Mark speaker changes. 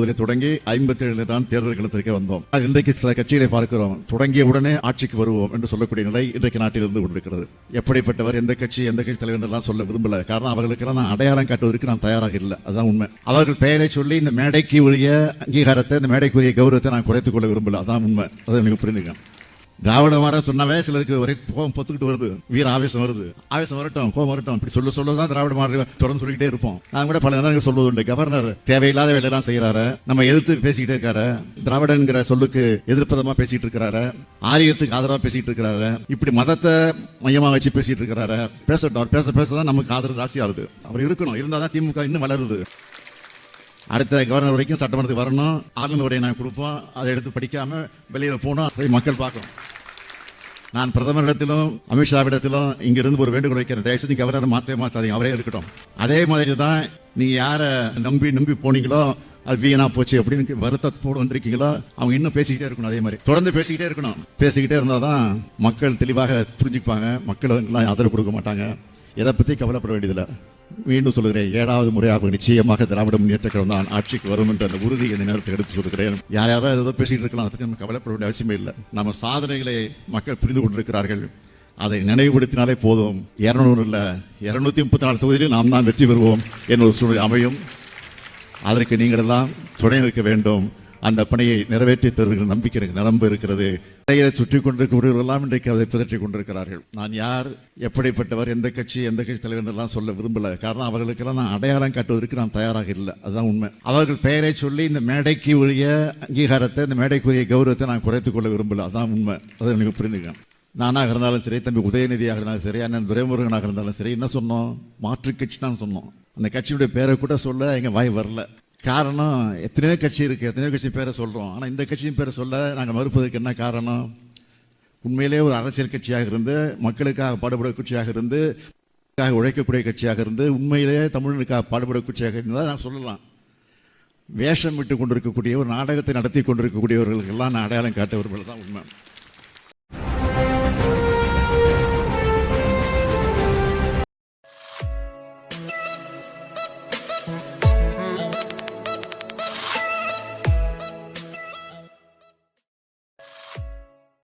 Speaker 1: ஒன்பதுல தொடங்கி ஐம்பத்தி ஏழுல தான் தேர்தல் களத்திற்கு வந்தோம். இன்றைக்கு சில கட்சிகளை பார்க்கிறோம். தொடங்கிய உடனே ஆட்சிக்கு வருவோம் என்று சொல்லக்கூடிய நிலை இன்றைக்கு நாட்டில் இருந்து கொண்டிருக்கிறது. எப்படிப்பட்டவர் எந்த கட்சி எந்த கட்சி தலைவர் எல்லாம் சொல்ல விரும்பல. காரணம் அவர்களுக்கெல்லாம் நான் அடையாளம் காட்டுவதற்கு நான் தயாராக இல்லை. அதுதான் உண்மை. அவர்கள் பெயரை சொல்லி இந்த மேடைக்கு உரிய அங்கீகாரத்தை இந்த மேடைக்குரிய கௌரவத்தை நான் குறைத்துக் கொள்ள விரும்பல. அதான் உண்மை. அதை எனக்கு புரிந்துக்கணும். திராவிட மாடல் சொன்னாவே சிலருக்கு ஒரே கோபம் பொத்துக்கிட்டு வருது. வீர ஆவேசம் வருது. ஆவேசம் வரட்டும் கோபம் வரட்டும். இப்படி சொல்ல சொல்ல தான் திராவிட மாடல் தொடர்ந்து சொல்லிக்கிட்டே இருப்போம். நான் கூட பல நேரங்கள் சொல்வது உண்டு. கவர்னர் தேவையில்லாத வேலையெல்லாம் செய்யறாரு நம்ம எதிர்த்து பேசிக்கிட்டே இருக்காரு. திராவிடங்கிற சொல்லுக்கு எதிர்ப்பதமா பேசிட்டு இருக்கிறாரு. ஆரியத்துக்கு ஆதரவா பேசிட்டு இருக்கிறாரு. இப்படி மதத்தை மையமா வச்சு பேசிட்டு இருக்கிறாரு. பேசட்டும். பேச பேச தான் நமக்கு ஆதரவு ராசி ஆகுது அவர் இருக்கணும். இருந்தால் தான் திமுக இன்னும் வளருது. அடுத்த கவர்னர் வரைக்கும் சட்டமன்றத்துக்கு வரணும். ஆளுநர் உரையை நான் கொடுப்போம். அதை எடுத்து படிக்காம வெளியில் போனோம் அதை மக்கள் பார்க்கணும் நான் பிரதமரிடத்திலும் அமித்ஷாவிடத்திலும் இங்கிருந்து ஒரு வேண்டுகோள் வைக்கிறேன். தயவு செஞ்சு மாற்றே மாற்றாதீங்க அவரே இருக்கட்டும். அதே மாதிரி தான் நீங்கள் யாரை நம்பி நம்பி போனீங்களோ அது வீணா போச்சு அப்படின்னு வருத்தத்தோடு வந்திருக்கீங்களோ அவங்க இன்னும் பேசிக்கிட்டே இருக்கணும் அதே மாதிரி. தொடர்ந்து பேசிக்கிட்டே இருக்கணும். பேசிக்கிட்டே இருந்தால் தான் மக்கள் தெளிவாக புரிஞ்சுப்பாங்க மக்கள் எல்லாம் ஆதரவு கொடுக்க மாட்டாங்க. எதை பற்றி கவலைப்பட வேண்டியதில்லை. மீண்டும் சொல்லுகிறேன் ஏழாவது முறையாக நிச்சயமாக திராவிட முன்னேற்ற கழகம் தான் ஆட்சிக்கு வரும் என்ற அந்த உறுதி இந்த நேரத்தில் எடுத்து சொல்கிறேன் யார் யாராவது ஏதோ பேசிட்டு இருக்கலாம் அதை பற்றி நம்ம கவலைப்பட வேண்டிய அவசியமே இல்லை. நம்ம சாதனைகளை மக்கள் புரிந்து கொண்டிருக்கிறார்கள். அதை நினைவுபடுத்தினாலே போதும். இரநூறு இல்லை இரநூத்தி முப்பத்தி நாலு தொகுதியில் நாம் தான் வெற்றி பெறுவோம் என்ற ஒரு சூழ்நிலை அமையும். அதற்கு நீங்களெல்லாம் துணை நிற்க வேண்டும். அந்த பணியை நிறைவேற்றி தருகிற நம்பிக்கை எனக்கு நிரம்ப இருக்கிறது. இடையில சுற்றி கொண்டிருக்கிறவர்கள் எல்லாம் இன்றைக்கு அதை பிதற்றி கொண்டிருக்கிறார்கள். நான் யார் எப்படிப்பட்டவர் எந்த கட்சி எந்த கட்சி தலைவர் எல்லாம் சொல்ல விரும்பல. காரணம் அவர்களுக்கெல்லாம் நான் அடையாளம் காட்டுவதற்கு நான் தயாராக இல்லை. அதுதான் உண்மை. அவர்கள் பெயரை சொல்லி இந்த மேடைக்கு உரிய அங்கீகாரத்தை இந்த மேடைக்குரிய கௌரவத்தை நான் குறைத்துக் கொள்ள விரும்பல. அதான் உண்மை. அதை எனக்கு புரிந்துக்கணும். நானாக இருந்தாலும் சரி தம்பி உதயநிதியாக இருந்தாலும் சரி அண்ணன் துரைமுருகனாக இருந்தாலும் சரி என்ன சொன்னோம்? மாற்று கட்சி தான் சொன்னோம். அந்த கட்சியுடைய பேரை கூட சொல்ல எங்க வாய் வரல. காரணம் எத்தனையோ கட்சி இருக்குது எத்தனையோ கட்சி பேரை சொல்கிறோம் ஆனால் இந்த கட்சியின் பேரை சொல்ல நாங்கள் மறுப்பதற்கு என்ன காரணம்? உண்மையிலே ஒரு அரசியல் கட்சியாக இருந்து மக்களுக்காக பாடுபட கட்சியாக இருந்து உழைக்கக்கூடிய கட்சியாக இருந்து உண்மையிலே தமிழனுக்காக பாடுபட கட்சியாக இருந்தால் நான் சொல்லலாம். வேஷம் விட்டு கொண்டிருக்கக்கூடிய ஒரு நாடகத்தை நடத்தி கொண்டிருக்கக்கூடியவர்களுக்கெல்லாம் நான் அடையாளம் காட்டவர்கள் தான் உண்மை.